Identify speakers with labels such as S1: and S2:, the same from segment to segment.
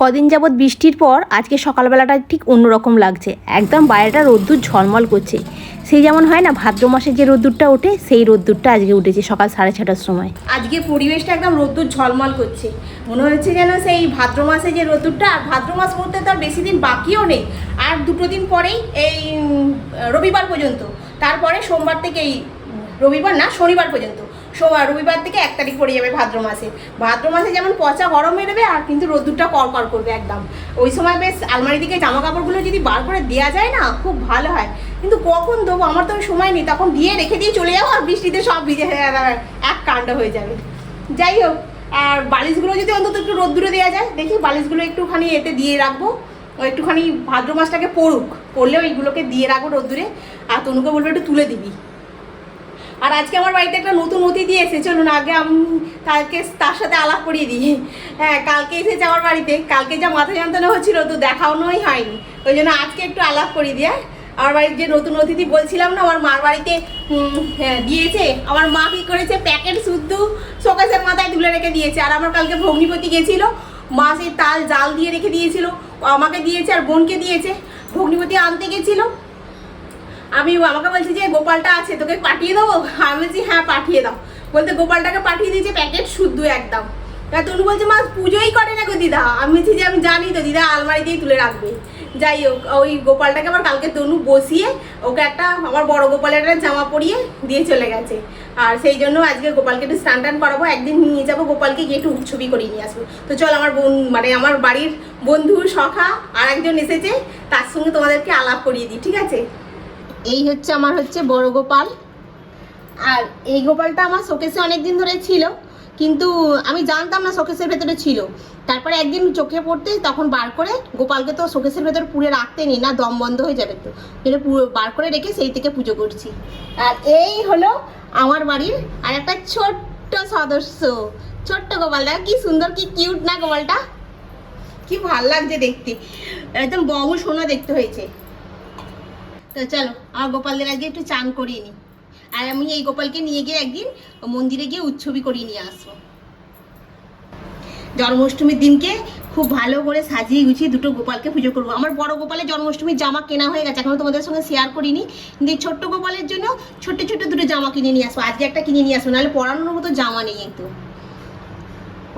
S1: কদিন যাবৎ বৃষ্টির পর আজকে সকালবেলাটা ঠিক অন্যরকম লাগছে। একদম বাইরেটা রোদ্দুর ঝলমল করছে। সেই যেমন হয় না, ভাদ্র মাসে যে রোদ্দুরটা ওঠে, সেই রোদ্দুরটা আজকে উঠেছে সকাল সাড়ে ছটার সময়।
S2: আজকে পরিবেশটা একদম রোদ্দুর ঝলমল করছে। মনে হচ্ছে যেন সেই ভাদ্র মাসে যে রোদ্দুরটা, আর ভাদ্র মাস বলতে তো আর বেশি দিন বাকিও নেই। আর দুটো দিন পরেই এই রবিবার পর্যন্ত। তারপরে সোমবার থেকে এই, রবিবার না, শনিবার পর্যন্ত। সোমবার রবিবার থেকে এক তারিখ পড়ে যাবে ভাদ্র মাসে। ভাদ্র মাসে যেমন পচা গরম বেরোবে, আর কিন্তু রোদ্দুরটা কড়কড় করবে একদম। ওই সময় বেশ আলমারি দিকে জামা কাপড়গুলো যদি বার করে দেওয়া যায় না, খুব ভালো হয়। কিন্তু কখন দেবো? আমার তো সময় নেই। তখন দিয়ে রেখে দিয়ে চলে যাব, আর বৃষ্টিতে সব ভিজে এক কাণ্ড হয়ে যাবে। যাই হোক, আর বালিশগুলো যদি অন্তত একটু রোদ্দুরে দেওয়া যায়, দেখি বালিশগুলো একটুখানি এতে দিয়ে রাখব। একটুখানি ভাদ্র মাসটাকে পড়ুক। পড়লে ওইগুলোকে দিয়ে রাখব রোদ্দুরে। আর তনুকে বলব একটু তুলে দিবি। আর আজকে আমার বাড়িতে একটা নতুন অতিথি এসে চলুন আগে আমি তাকে তার সাথে আলাপ করিয়ে দিই। হ্যাঁ কালকে এসেছে আমার বাড়িতে কালকে যা মাথা যন্ত্রণা হচ্ছিল তো দেখানোই হয়নি ওই জন্য আজকে একটু আলাপ করিয়ে দিয়ে আমার বাড়ির যে নতুন অতিথি বলছিলাম না আমার মার বাড়িতে হ্যাঁ, দিয়েছে আমার মা কি করেছে প্যাকেট শুদ্ধ শোকেসের মাথায় তুলে রেখে দিয়েছে আর আমার কালকে ভগ্নিপতি গেছিল মা সেই তাল জাল দিয়ে রেখে দিয়েছিল আমাকে দিয়েছে আর বোনকে দিয়েছে ভগ্নিপতি আনতে গেছিল আমি আমাকে বলছি যে, গোপালটা আছে, তোকে পাঠিয়ে দেবো? আমি বলছি হ্যাঁ পাঠিয়ে দাও। বলতে গোপালটাকে পাঠিয়ে দিয়েছে প্যাকেট শুদ্ধ একদম। তা তনু বলছে, মা, পুজোই করে না গো দিদা? আমি বলছি যে, আমি জানি তো, দিদা আলমারি দিয়ে তুলে রাখবে। যাই হোক, ওই গোপালটাকে আবার কালকে তনু বসিয়ে ওকে একটা, আমার বড় গোপালের একটা জামা পরিয়ে দিয়ে চলে গেছে। আর সেই জন্য আজকে গোপালকে একটু স্নান টান করাবো। একদিন নিয়ে যাব, গোপালকে গিয়ে একটু উৎসবই করিয়ে নিয়ে আসব। তো চল, আমার বোন মানে আমার বাড়ির বন্ধু সখা আর একজন এসেছে, তার সঙ্গে তোমাদেরকে আলাপ করিয়ে দিই, ঠিক আছে? এই হচ্ছে আমার হচ্ছে বড় গোপাল। আর এই গোপালটা আমার শোকেসে অনেক দিন ধরে ছিল, কিন্তু আমি জানতাম না শোকেসের ভেতরে ছিল। তারপরে একদিন চোখে পড়তে তখন বার করে গোপালকে তো শোকেসের ভেতর পুরে রাখতে নি না, দম বন্ধ হয়ে যাবে তো। পুরো বার করে রেখে সেই থেকে পুজো করছি। আর এই হলো আমার বাড়ির আর একটা ছোট্ট সদস্য। ছোট্ট গোপাল দেখ কি সুন্দর, কি কিউট না গোপালটা? কি ভালো লাগছে দেখতে। একদম বমু সোনা দেখতে হয়েছে। তো চলো, আমার গোপালদের আজকে একটু চান করিয়ে নিই। আর আমি এই গোপালকে নিয়ে গিয়ে একদিন মন্দিরে গিয়ে উৎসবই করিয়ে নিয়ে আসব। জন্মাষ্টমীর দিনকে খুব ভালো করে সাজিয়ে গুছিয়ে দুটো গোপালকে পুজো করব। আমার বড় গোপালের জন্মাষ্টমীর জামা কেনা হয়ে গেছে, এখনও তোমাদের সঙ্গে শেয়ার করিনি। কিন্তু ছোট্ট গোপালের জন্য ছোট্ট ছোট্ট দুটো জামা কিনে নিয়ে আসব। আজকে একটা কিনে নিয়ে আসব, নাহলে পড়ানোর মতো জামা নেই একটু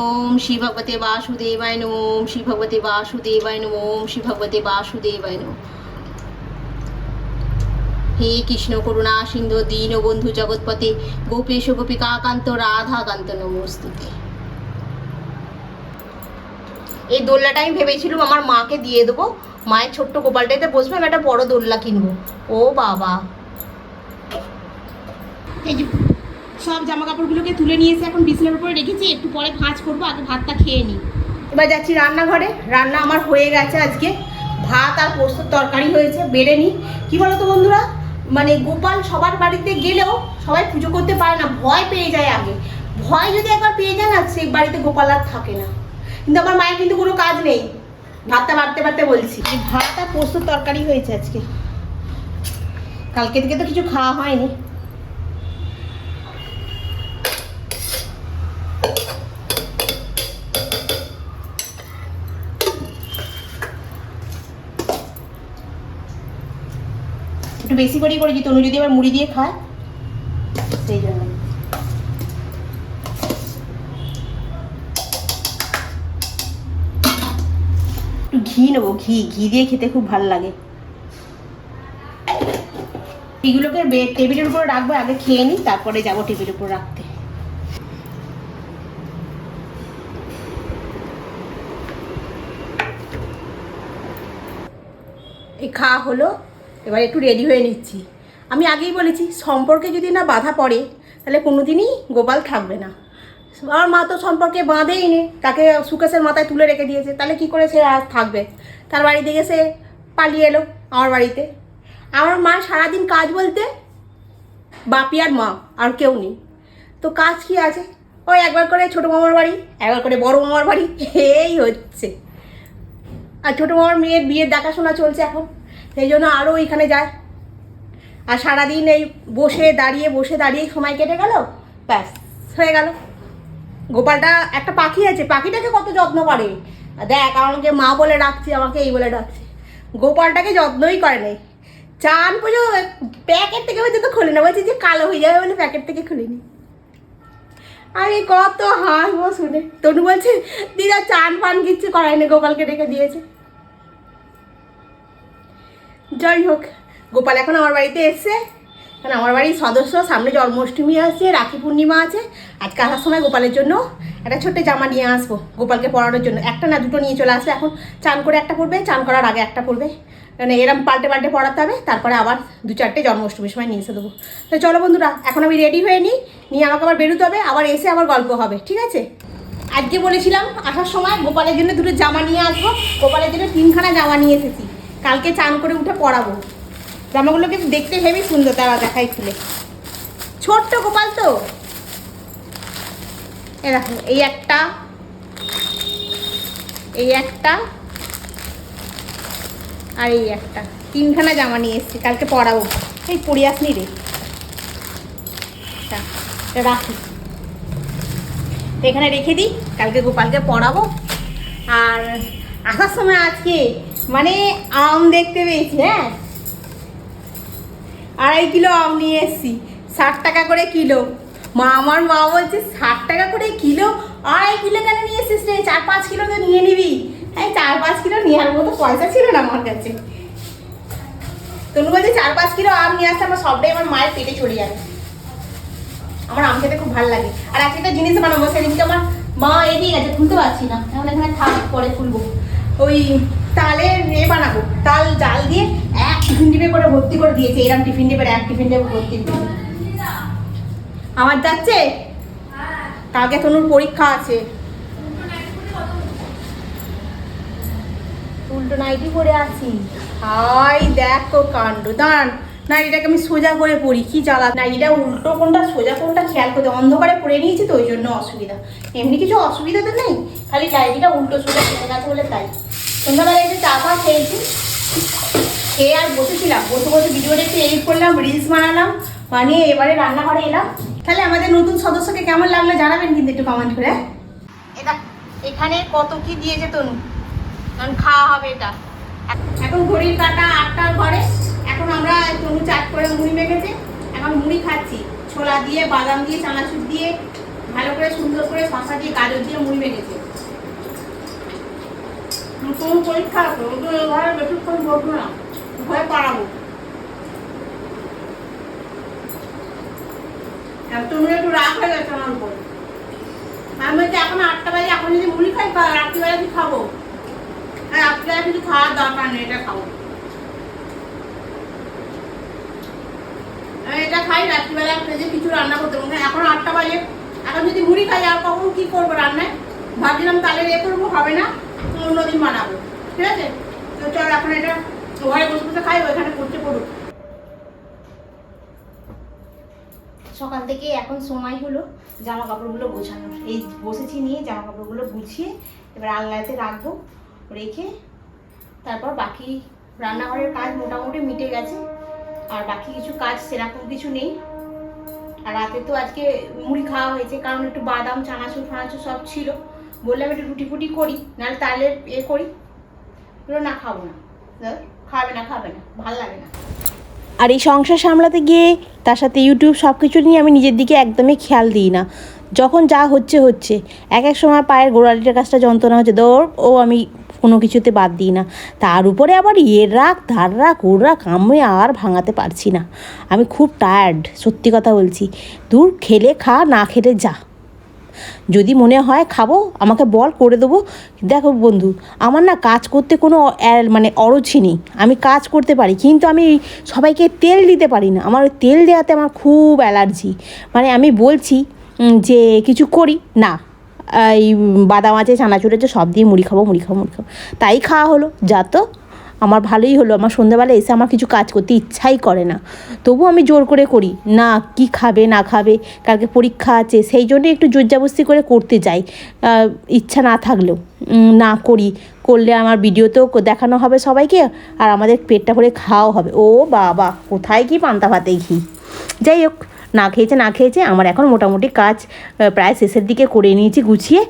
S2: ওম শ্রী ভগবতে বাসুদেবায় নম, শ্রী ভগবতে বাসুদেবায় নম, ওম শ্রী ভগবতে বাসুদেবায় নম। হে কৃষ্ণ করুণা সিন্ধু দীন বন্ধু জগৎপতে গোপেশ গোপিকাকান্ত রাধাকান্ত নমস্তুতে। এই দোলনাটা আমি ভেবেছিলাম আমার মাকে দিয়ে দেবো। মায়ের ছোট্ট গোপালটাতে বসবে আমি একটা বড় দোলনা কিনবো। ও বাবা। এই যে সব জামা কাপড়গুলোকে তুলে নিয়ে এসে এখন বিছানার উপরে রেখেছি একটু পরে ভাঁজ করব আগে ভাতটা খেয়ে নিই এবার যাচ্ছি রান্নাঘরে। রান্না আমার হয়ে গেছে আজকে। ভাত আর পোস্তর তরকারি হয়েছে বেড়ে নিই কী বলো তো বন্ধুরা? মানে গোপাল সবার বাড়িতে গেলেও সবাই পুজো করতে পারে না, ভয় পেয়ে যায় আগে। ভয় যদি একবার পেয়ে যায় না সেই বাড়িতে গোপাল আর থাকে না। কিন্তু আমার মায়ের কিন্তু কোনো কাজ নেই। ভাতটা বাড়তে বাড়তে বলছি। ভাত আর পোস্ত তরকারি হয়েছে আজকে। কালকে থেকে তো কিছু খাওয়া হয়নি। বেশি করেই করেছি তনু যদি আবার মুড়ি দিয়ে খায়? সেই জন্য। একটু ঘি নেব, ঘি ঘি দিয়ে খেতে খুব ভালো লাগে। এগুলোকে টেবিলের উপর রাখব, আগে খেয়ে নিই, তারপরে যাব টেবিলের উপর রাখতে। এই খাওয়া হলো। এবার একটু রেডি হয়ে নিচ্ছি। আমি আগেই বলেছি, সম্পর্কে যদি না বাধা পড়ে, তাহলে কোনো দিনই গোপাল থাকবে না। আমার মা তো সম্পর্কে বাঁধেই নে, তাকে সুকেশের মাথায় তুলে রেখে দিয়েছে, তাহলে কি করে সে আর থাকবে? তার বাড়ি থেকে সে পালিয়ে এলো আমার বাড়িতে। আমার মা সারাদিন কাজ বলতে বাপি আর মা, আর কেউ নেই। তো কাজ কি আছে? ওই একবার করে ছোটো মামার বাড়ি, একবার করে বড় মামার বাড়ি, এই হচ্ছে। আর ছোটো মামার মেয়ের বিয়ের দেখাশোনা চলছে এখন। সেই জন্য আরও ওইখানে যায়। আর সারাদিন এই বসে দাঁড়িয়ে বসে দাঁড়িয়ে সময় কেটে গেল, ব্যাস, হয়ে গেল। গোপালটা একটা পাখি আছে, পাখিটাকে কত যত্ন করে? দেখ, আমাকে মা বলে ডাকছে, আমাকে এই বলে ডাকছে। গোপালটাকে যত্নই করে নেই। চান পুজো প্যাকেট থেকে হয়তো তো খুলে না বলছি যে কালো হয়ে যাবে বলে প্যাকেট থেকে খুলিনি। আমি কত হাসবো শুনে। তনু বলছে, দিদা চান ফান কিচ্ছু করায়নি, গোপালকে ডেকে দিয়েছে। যাই হোক, গোপাল এখন আমার বাড়িতে এসছে। কারণ আমার বাড়ির সদস্য সামনে জন্মাষ্টমী আছে, রাখি পূর্ণিমা আছে। আজকে আসার সময় গোপালের জন্য একটা ছোট্ট জামা নিয়ে আসব, গোপালকে পরানোর জন্য। একটা না দুটো নিয়ে চলে আসবে এখন চান করে একটা পরবে চান করার আগে একটা পরবে মানে এরম পাল্টে পাল্টে পড়াতে হবে, তারপরে আবার দু চারটে জন্মাষ্টমীর সময় নিয়ে এসে দেবো। তো চলো বন্ধুরা, এখন আমি রেডি হয়ে নিই, নিয়ে আমাকে আবার বেরোতে হবে, আবার এসে আবার গল্প হবে, ঠিক আছে? আজকে বলেছিলাম, আসার সময় গোপালের জন্য দুটো জামা নিয়ে আসব, গোপালের জন্য তিনখানা জামা নিয়ে এসেছি। কালকে চান করে উঠে পরাবো জামাগুলোকে দেখতে হেবি সুন্দর তারা দেখাই খুলে। ছোট্ট গোপাল তো। এ দেখো এই একটা এই একটা আর এই একটা। তিনখানা জামা নিয়ে এসেছি কালকে পরাবো এই পরে আসনি রে। আচ্ছা, রাখি। এখানে রেখে দিই কালকে গোপালকে পড়াবো। আর আসার সময় আজকে মানে আম দেখতে পেয়েছি হ্যাঁ? আড়াই কিলো আম নিয়ে এসেছি, ষাট টাকা করে কিলো। মা, আমার মা বলছে, ষাট টাকা করে কিলো? আড়াই কিলো কেন নিয়ে এসেছিস রে? চার পাঁচ কিলো তো নিয়ে নিবি। হ্যাঁ চার পাঁচ কিলো নেওয়ার মতো পয়সা ছিল না আমার কাছে। তনু বলছে, চার পাঁচ কিলো আম নিয়ে আসতে আমার সবটাই আমার মায়ের পেটে চলে যাবে। আমার আম খেতে খুব ভালো লাগে। আর একটা জিনিস বানাবো, সেদিনকে আমার মা এদিকে গেছে খুলতে পারছি না। এখন এখানে থাক, পরে খুলবো। ওই তালের এ বানাবো। তাল জাল দিয়ে এক টিফিন ডিবে করে ভর্তি করে দিয়েছে। এরকম টিফিন ডিবের এক টিফিন ডিবে ভর্তি করে আমার যাচ্ছে? কালকে তনুর পরীক্ষা আছে। উল্টো নাইটি পরে আছি। হাই, দেখো কাণ্ড। দাঁড়ান, নাইটিটাকে আমি সোজা করে পড়ি কি জ্বালা? নাইটিটা উল্টো কোনটা, সোজা কোনটা খেয়াল করতে অন্ধকারে পরে নিয়েছি তো, ওই জন্য অসুবিধা। এমনি কিছু অসুবিধা তো নেই। খালি নাইটিটা উল্টো সোজা পড়ে গেছে বলে তাই। সন্ধ্যাবেলা এসে চা ফা খেয়েছি। খেয়ে আর বসেছিলাম। বসে বসে ভিডিওটা একটু এডিট করলাম রিলস বানালাম বানিয়ে এবারে রান্নাঘরে এলাম। তাহলে আমাদের নতুন সদস্যকে কেমন লাগল জানাবেন কিন্তু একটু কমেন্ট করে। হ্যাঁ? এটা এখানে কত কি দিয়েছে তনু? কারণ খাওয়া হবে এটা। এখন ঘড়ির কাটা আটটার ঘরে। এখন আমরা তনু চাট করে মুড়ি মেখেছে। এখন মুড়ি খাচ্ছি। ছোলা দিয়ে বাদাম দিয়ে চানাচুর দিয়ে ভালো করে সুন্দর করে শশা দিয়ে গাজর দিয়ে মুড়ি মেখেছে। তনু পরীক্ষা তুমি একটু রাগ হয়ে আমার উপর। আমি বলছি, এখন আটটা বাজে, এখন যদি মুড়ি খাই রাত্রিবেলা খাব? আর রাত্রিবেলা কিছু খাওয়ার দরকার নেই, এটা খাব। এটা খাই, রাত্রিবেলা কিছু রান্না করতে পারব এখন আটটা বাজে, এখন যদি মুড়ি খাই, আর কখন কি করব রান্নায়? ভাবছিলাম তাহলে এ করব, হবে না। অন্যদিন বানাবো। ঠিক আছে? তো চল এখন এটা ঘরে বসে বসে খাই, ওইখানে পড়ুক। সকাল থেকে এখন সময় হলো জামা কাপড়গুলো গোছানোর। এই বসেছি নিয়ে জামা কাপড়গুলো গুছিয়ে এবার আলনাতে রাখব, রেখে তারপর বাকি রান্নাঘরের কাজ মোটামুটি মিটে গেছে। আর বাকি কিছু কাজ সেরকম কিছু নেই। আর রাতে তো আজকে মুড়ি খাওয়া হয়েছে, কারণ একটু বাদাম, চানাচুর, ফানাচুর সব ছিল। বললাম একটু রুটি ফুটি করি, নাহলে তাহলে এ করি। না, খাব না। খাবে না খাবে না, ভালো লাগে না।
S1: আর এই সংসার সামলাতে গিয়ে তার সাথে ইউটিউব সব কিছু নিয়ে আমি নিজের দিকে একদমই খেয়াল দিই না। যখন যা হচ্ছে হচ্ছে। এক এক সময় পায়ের গোড়ালিটার কাছটা যন্ত্রণা হচ্ছে, দৌড়, ও আমি কোনো কিছুতে বাদ দিই না। তার উপরে আবার এর রাখ ধার রাখ ওর রাখ আমি আর ভাঙাতে পারছি না। আমি খুব টায়ার্ড সত্যি কথা বলছি। দূর খেলে খা, না খেলে যা। যদি মনে হয় খাব, আমাকে বল করে দেবো। দেখো বন্ধু, আমার না কাজ করতে কোনো মানে অরুচি নেই। আমি কাজ করতে পারি, কিন্তু আমি সবাইকে তেল দিতে পারি না। আমার তেল দেওয়াতে আমার খুব অ্যালার্জি। মানে আমি বলছি যে কিছু করি, না, এই বাদাম আছে, চানাচুর আছে, সব দিয়ে মুড়ি খাব মুড়ি খাব মুড়ি খাব। তাই খাওয়া হলো, যা তো আমার ভালোই হলো, আমার সন্ধ্যাবেলা এসে আমার কিছু কাজ করতে ইচ্ছাই করে না। তবু আমি জোর করে করি, না, কি খাবে, না খাবে, কালকে পরীক্ষা আছে, সেই জন্য একটু জোরজাবস্তি করে করতে যাই। ইচ্ছা না থাকলেও না করি, করলে আমার ভিডিওতেও দেখানো হবে সবাইকে, আর আমাদের পেটটা ভরে খাওয়াও হবে। ও বাবা, কোথায় কি পান্তা ভাতে ঘি? যাই হোক না খেয়েছে না খেয়েছে, আমার এখন মোটামুটি কাজ প্রায় শেষের দিকে করে নিয়েছি গুছিয়ে।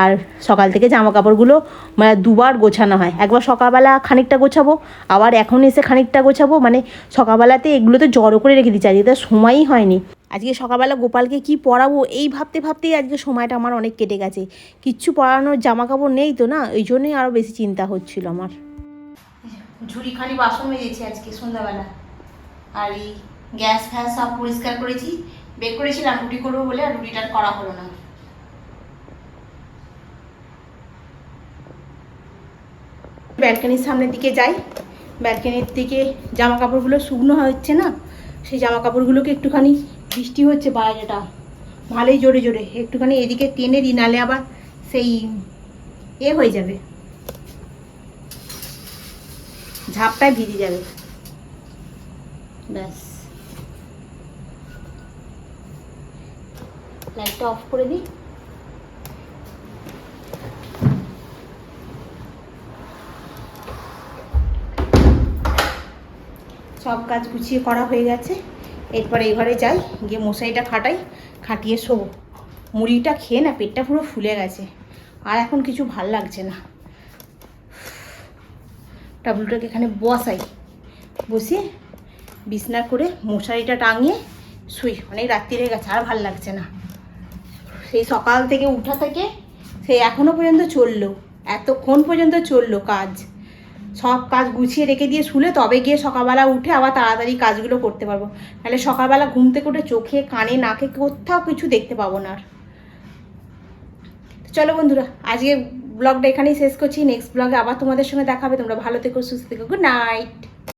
S1: আর সকাল থেকে জামা কাপড়গুলো মানে দুবার গোছানো হয়। একবার সকালবেলা খানিকটা গোছাবো, আবার এখন এসে খানিকটা গোছাবো। মানে সকালবেলাতে এগুলোতে জড়ো করে রেখে দিচ্ছি, আজকে তো সময়ই হয়নি। আজকে সকালবেলা গোপালকে কি পরাবো এই ভাবতে ভাবতেই আজকে সময়টা আমার অনেক কেটে গেছে। কিচ্ছু পরানোর জামা কাপড় নেই তো না? ওই জন্যই আরও বেশি চিন্তা হচ্ছিল আমার। ঝুড়িখানি বাসন মেজেছি আজকে সন্ধ্যাবেলা। আর এই গ্যাস ফ্যাস সব পরিষ্কার করেছি। বের করেছিলাম রুটি করব বলে, আর রুটিটা করা হলো না। ব্যালকানির সামনের দিকে যাই। ব্যালকানির দিকে জামা কাপড়গুলো শুকনো হচ্ছে না, সেই জামা কাপড়গুলোকে একটুখানি বৃষ্টি হচ্ছে বাইরেটা। ভালোই জোরে জোরে, একটুখানি এদিকে টেনে দিই, নালে আবার সেই এ হয়ে যাবে। ঝাপটায় ভিজে যাবে। ব্যাস। লাইটটা অফ করে দিই। সব কাজ গুছিয়ে করা হয়ে গেছে। এরপরে এই ঘরে যাই, গিয়ে মশারিটা খাটাই, খাটিয়ে শোবো। মুড়িটা খেয়ে না পেটটা পুরো ফুলে গেছে। আর এখন কিছু ভালো লাগছে না। টাবলুটাকে এখানে বসাই। বসিয়ে বিছনা করে মশারিটা টাঙিয়ে শুই। অনেক রাত্রি হয়ে গেছে, আর ভালো লাগছে না। সেই সকাল থেকে উঠা থেকে সেই এখনও পর্যন্ত চলল, এতক্ষণ পর্যন্ত চলল কাজ। সব কাজ গুছিয়ে রেখে দিয়ে শুলে তবে গিয়ে সকালবেলা উঠে আবার তাড়াতাড়ি কাজগুলো করতে পারব। নাহলে সকালবেলা ঘুম থেকে উঠে চোখে, কানে, নাকে কোথাও কিছু দেখতে পাবো না আর। চলো বন্ধুরা আজকে ব্লগটা এখানেই শেষ করছি। নেক্সট ব্লগে আবার তোমাদের সঙ্গে দেখাবে তোমরা ভালো থেকো, সুস্থ থেকো। Good night